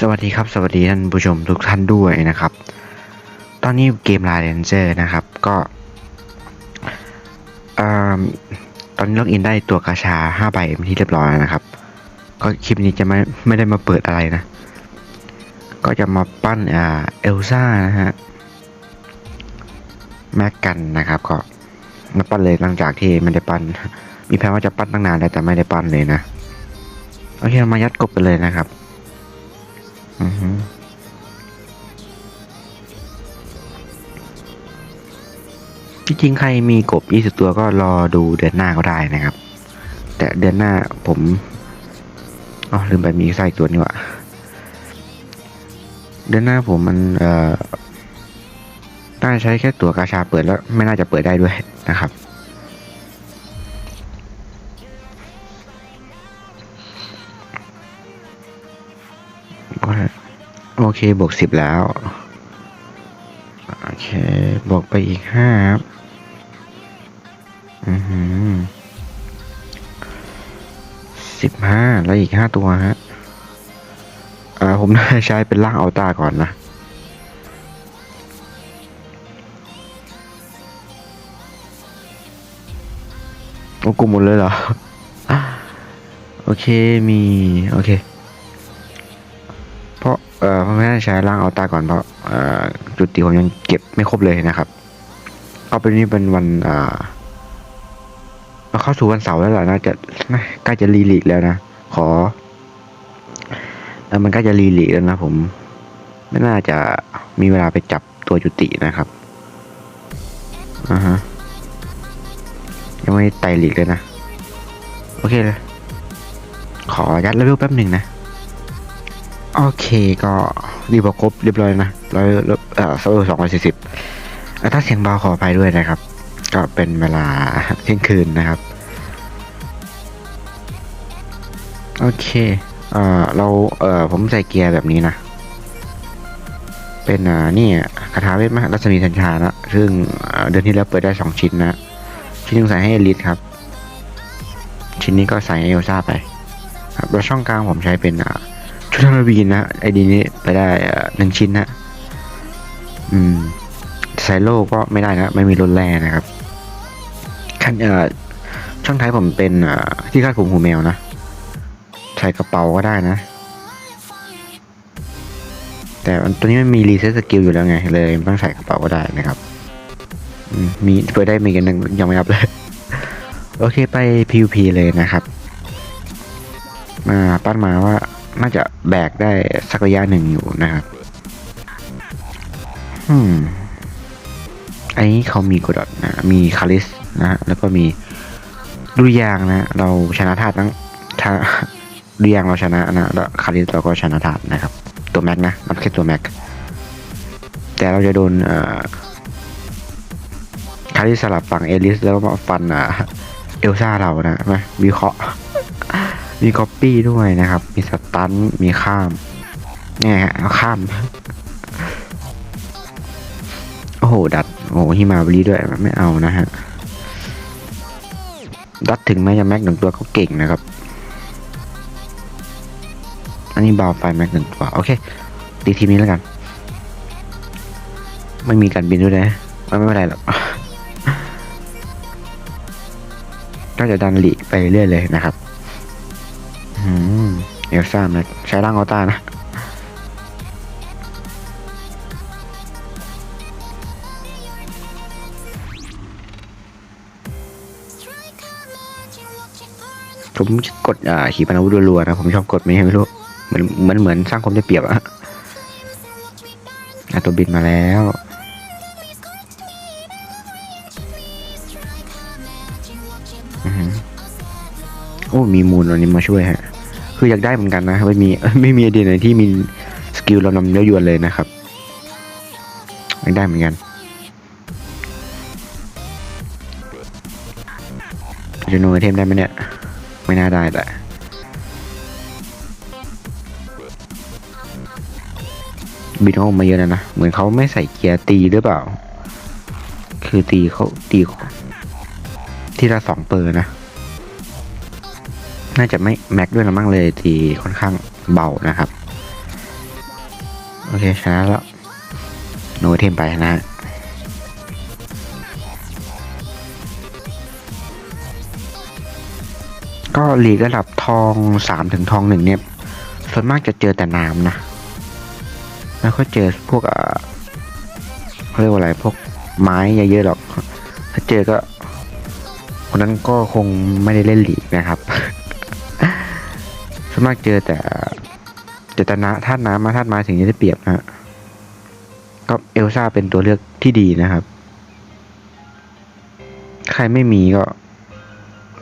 สวัสดีครับสวัสดีท่านผู้ชมทุกท่านด้วยนะครับ ตอนนี้เกมลาเรนเจอร์นะครับก็ตอนนี้ล็อกอินได้ตัวกาชา5ใบเป็นที่เรียบร้อยนะครับ ก็คลิปนี้จะไม่ไม่ได้มาเปิดอะไรนะ ก็จะมาปั้นอ่าเอลซ่านะฮะแม็กกันนะครับ ก็มาปั้นเลยหลังจากที่ไม่ได้ปั้น มีแผนว่าจะปั้นตั้งนานแล้วแต่ไม่ได้ปั้นเลยนะโอเคเรามายัดกบกันเลยนะครับ จริงๆใครมีกบ20ตัวก็รอดูเดือนหน้าก็ได้นะครับ แต่เดือนหน้าผมอ๋อลืมไปมีไส้ตัวนี้วะเดือนหน้าผมมันเอ่อน่าใช้แค่ตัวกาชาเปิดแล้ว ไม่น่าจะเปิดได้ด้วยนะครับ โอเค บวกสิบแล้ว โอเค บวกไปอีกห้าครับ อือหือสิบห้าแล้วอีกห้าตัวฮะ อ่า ผมน่าใช้เป็นล่างอัลต้าก่อนนะ โอ้กูหมดเลยเหรอ โอเค มี โอเค ใช้ร่างอัลต้าก่อนเพราะจุดตีผมยังเก็บไม่ครบเลยนะครับ เอาเป็นนี้เป็นวันเราเข้าสู่วันเสาร์แล้วล่ะน่าจะใกล้จะรีลีกแล้วนะ ขอเออมันใกล้จะรีลีกแล้วนะผม ไม่น่าจะมีเวลาไปจับตัวจุตินะครับอ่าฮะยังไม่ไต่ลีกเลยนะ โอเคเลยขอยัดเลเวลแป๊บหนึ่งนะ โอเคก็รีบครบเรียบร้อยนะร้อยเอ่อเซอร์สองร้อยสี่สิบถ้าเสียงเบาขออภัยด้วยนะครับ ก็เป็นเวลาเที่ยงคืนนะครับ โอเค เอ่อเราเอ่อผมใส่เกียร์แบบนี้นะ เป็นอ่านี่คาถาเวทมหารัศมีสัญชานะซึ่งเดือนที่แล้วเปิดได้สองชิ้นนะ ชิ้นหนึงใส่ให้เอลิทครับ ชิ้นนี้ก็ใส่ให้เอลซ่าไป ครับแล้วช่องกลางผมใช้เป็นอ่า ชุดฮาวีนนะไอดีนี้ไปได้หนึ่งชิ้นนะอืมไซโลก็ไม่ได้นะไม่มีรถแร่นะครับขั้นเอ่อช่องท้ายผมเป็นอที่คาดผมหูแมวนะ ใส่กระเป๋าก็ได้นะ แต่ตัวนี้มันมีรีเซ็ตสกิลอยู่แล้วไง เลยต้องใส่กระเป๋าก็ได้นะครับมีเปิดได้มีกันหนึ่งยังไม่อัพเลย โอเคไป PVP เลยนะครับ มาปั้นมาว่า น่าจะแบกได้สักระยะหนึ่งอยู่นะครับอืมอันนี้เขามีกดดนะ มีคาริสนะ แล้วก็มีดุยางนะ เราชนะธาตุทั้งถ้าดุยางเราชนะนะ แล้วคาริสเราก็ชนะธาตุนะครับ ตัวแม็กนะนับแค่ตัวแม็ก แต่เราจะโดนคาริสสลับฝั่งเอลิสแล้วมาฟันอเอลซ่าเรานะมาวิเคราะห์ มีก๊อปปี้ด้วยนะครับ มีสตันมีข้ามเนี่ยฮะข้าม โอ้โห ดัด โอ้โหฮิมาบรีด้วยไม่เอานะฮะ ดัดถึงแม้จะแม็กหนึ่งตัวเขาเก่งนะครับ อันนี้บาวไฟแม็กหนึ่งตัว โอเค ตีทีมนี้แล้วกัน ไม่มีการบินด้วยนะไม่ไม่เป็นไรหรอกก็จะดันหลีกไปเรื่อยเลยนะครับ เอลซ่านะใช้ร่างออต้านะผมกดอ่าขีปนาวุธรัวๆนะ ผมชอบกดไม่ให้ไม่รู้เหมือนเหมือนเหมือนสร้างความได้เปรียบอะอะตัวบินมาแล้วอือโอ้ มีมูลอันนี้มาช่วยฮะ คืออยากได้เหมือนกันนะไม่มีไม่มีไอเดียไหนที่มีสกิลเรานำเนื้ยวนเลยนะครับอยากได้เหมือนกันจะโนไอเทมได้ไหมเนี่ย ไม่น่าได้แหละบินเขาออกมาเยอะแล้วนะ เหมือนเขาไม่ใส่เกียร์ตีหรือเปล่า คือตีเขาตี ที่ละสองเปอร์นะ น่าจะไม่แม็กด้วยนะมั่งเลยทีค่อนข้างเบานะครับ โอเคชนะแล้วโนเทมไปนะก็หลีกระดับทองสามถึงทองหนึ่งเนี่ย ส่วนมากจะเจอแต่น้ำนะ แล้วก็เจอพวกเขาเรียกว่าอะไรพวกไม้เยอะๆหรอก ถ้าเจอก็คนนั้นก็คงไม่ได้เล่นหลีกนะครับ ส่วนมากเจอแต่เจตนาธาตุน้ำมาธาตุไม้ถึงจะได้เปรียบนะฮะก็เอลซ่าเป็นตัวเลือกที่ดีนะครับ ใครไม่มีก็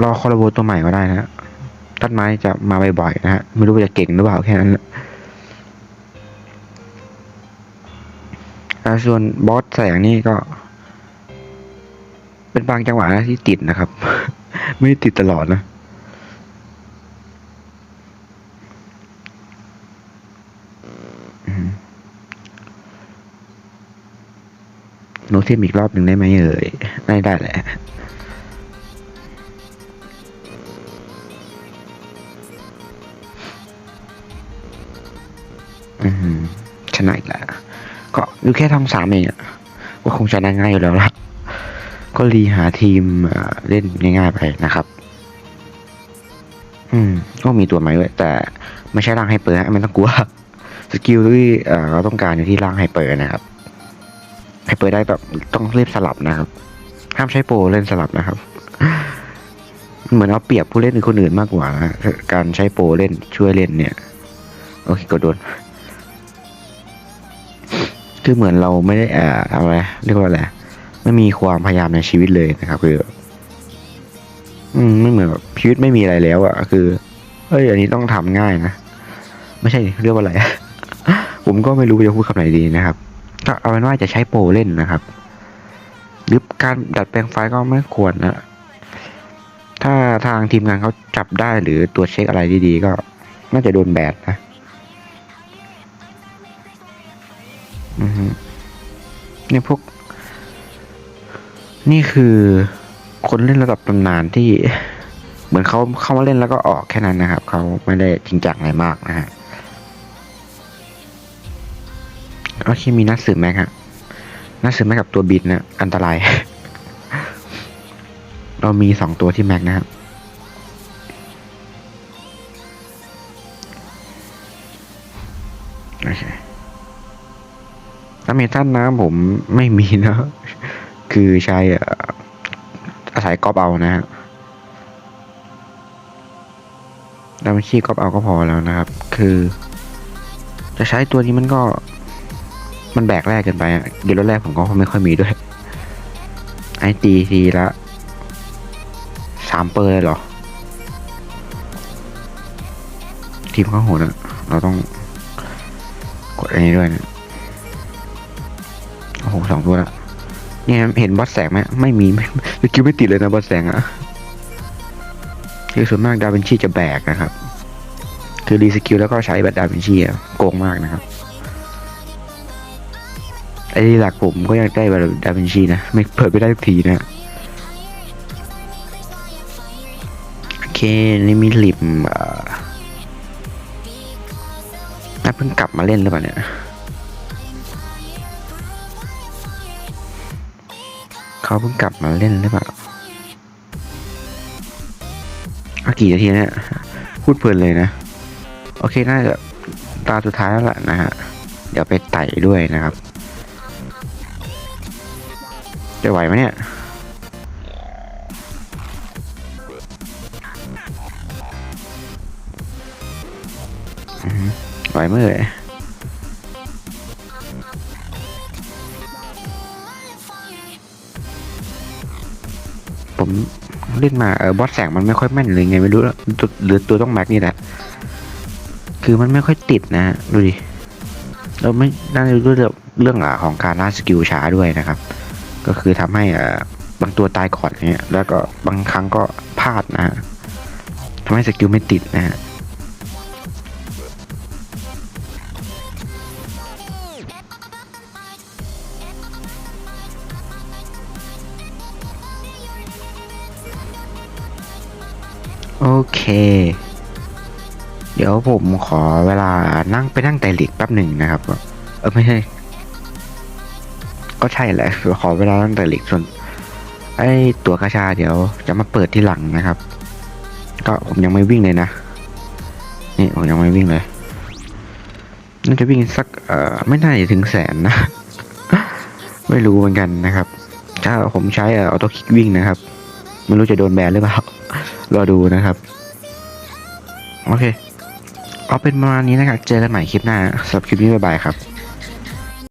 รอคอร์โบตัวใหม่ก็ได้นะฮะต้นไม้จะมาบ่อยๆนะฮะ ไม่รู้ว่าจะเก่งหรือเปล่าแค่นั้นแหละส่วนบอสแสงนี่ก็ เป็นบางจังหวะนะที่ติดนะครับ ไม่ติดตลอดนะ โนเทมอีกรอบหนึ่งได้ไหมเอ่ยได้ได้แหละอืมชนะอีกแล้ว ก็ดูแค่ทำสามเองอะก็คงชนะง่ายอยู่แล้วล่ะ ก็รีหาทีมเล่นง่ายๆไปนะครับ อืม ก็มีตัวใหม่ด้วยแต่ไม่ใช่ร่างไฮเปอร์ไม่ต้องกลัว สกิลที่เราต้องการอยู่ที่ร่างไฮเปอร์นะครับ เปอร์ได้แบบต้องเล่นสลับนะครับ ห้ามใช้โปรเล่นสลับนะครับ เหมือนเอาเปรียบผู้เล่นคนอื่นมากกว่านะการใช้โปรเล่นช่วยเล่นเนี่ย โอเคกดโดน คือเหมือนเราไม่ได้อ่อทำอะไรเรียกว่าอะไรไม่มีความพยายามในชีวิตเลยนะครับ คือ อืมไม่เหมือนแบบชีวิตไม่มีอะไรแล้วอะคือเอ้ยอันนี้ต้องทำง่ายนะ ไม่ใช่เรียกว่าอะไร ผมก็ไม่รู้จะพูดคำไหนดีนะครับ ก็เอาเป็นว่าจะใช้โปรเล่นนะครับหรือการดัดแปลงไฟล์ก็ไม่ควรนะถ้าทางทีมงานเขาจับได้หรือตรวจเช็คอะไรดีๆ ก็น่าจะโดนแบนนะอือฮึเนี่ยพวก นี่คือคนเล่นระดับตำนานที่ เหมือนเขาเข้ามาเล่นแล้วก็ออกแค่นั้นนะครับ เขาไม่ได้จริงจังอะไรมากนะฮะ โอเคมีนัดสืบแม็กฮะนัดสืบแม็กกับตัวบินนะอันตราย เรามีสองตัวที่แม็กนะครับโอเคน้ำเมทันน้ำผมไม่มีนะ คือใช้อาศัยก๊อปเอานะฮะดาวินชีก๊อปเอาก็พอแล้วนะครับ คือ จะใช้ตัวนี้มันก็ มันแบกแรกเกินไปอะเกมรถแรกผมก็ไม่ค่อยมีด้วยไอตีทีละสามเปอร์เลยเหรอ ทีมเขาโหดอะเราต้องกดอันนี้ด้วยนะโอ้โหสองตัวละเนี่ยเห็นบอสแสงไหมไม่มีไม่สกิลไม่ติดเลยนะบอสแสงอะคือส่วนมากดาวินชีจะแบกนะครับ คือรีสกิลแล้วก็ใช้แบบดาวินชีอะโกงมากนะครับ ไอ้หลักผมก็ยังได้แบบดาวินชีนะ ไม่เปิดไม่ได้ทุกทีนะโอเคนี่มีลิมเอ่อน่าเพิ่งกลับมาเล่นหรือเปล่าเนี่ยเขาเพิ่งกลับมาเล่นหรือเปล่าอากี่นาทีเนี่ยพูดเพลินเลยนะ โอเคน่าจะตาสุดท้ายแล้วล่ะนะฮะ เดี๋ยวไปไต่ด้วยนะครับ จะไหวไหมเนี่ยอือหือไหวเมื่อไหร่ผมเล่นมาเออบอสแสงมันไม่ค่อยแม่นเลยไงไม่รู้ละตัวหรือตัวต้องแม็กนี่แหละ คือมันไม่ค่อยติดนะดูดิเราไม่น่าจะรู้เรื่องของการล่าสกิลช้าด้วยนะครับ ก็คือทำให้บางตัวตายก่อนเนี่ยแล้วก็บางครั้งก็พลาดนะฮะทำให้สกิลไม่ติดนะฮะโอเค เดี๋ยวผมขอเวลานั่งไปนั่งไต่หลีกแป๊บหนึ่งนะครับ เออไม่ใช่ ก็ใช่แหละขอเวลาตั้งแต่เล็กส่วนไอ้ตัวกระชาเดี๋ยวจะมาเปิดที่หลังนะครับ ก็ผมยังไม่วิ่งเลยนะ นี่ผมยังไม่วิ่งเลยน่าจะวิ่งสักเอ่อไม่น่าจะถึงแสนนะ ไม่รู้เหมือนกันนะครับ ถ้าผมใช้เอออโต้คลิกวิ่งนะครับ ไม่รู้จะโดนแบนหรือเปล่ารอดูนะครับ โอเค เอาเป็นประมาณนี้นะครับ เจอกันใหม่คลิปหน้าสำหรับคลิปนี้บ๊ายบายครับ